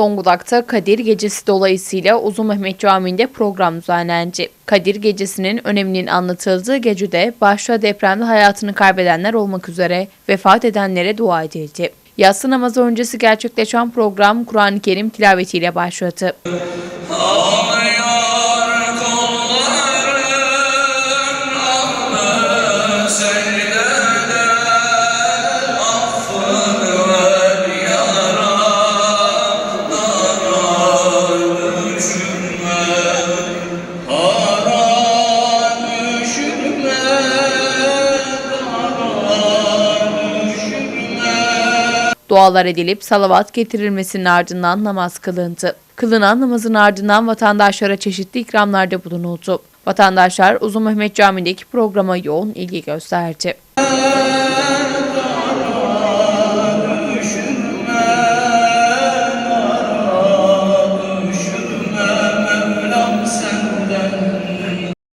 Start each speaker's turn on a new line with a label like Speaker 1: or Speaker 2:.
Speaker 1: Zonguldak'ta Kadir Gecesi dolayısıyla Uzun Mehmet Camii'nde program düzenlendi. Kadir Gecesi'nin öneminin anlatıldığı gecede başta depremde hayatını kaybedenler olmak üzere vefat edenlere dua edildi. Yatsı namazı öncesi gerçekleşen program Kur'an-ı Kerim tilavetiyle başladı. Dualar edilip salavat getirilmesinin ardından namaz kılındı. Kılınan namazın ardından vatandaşlara çeşitli ikramlarda bulunuldu. Vatandaşlar Uzun Mehmet Camii'ndeki programa yoğun ilgi gösterdi.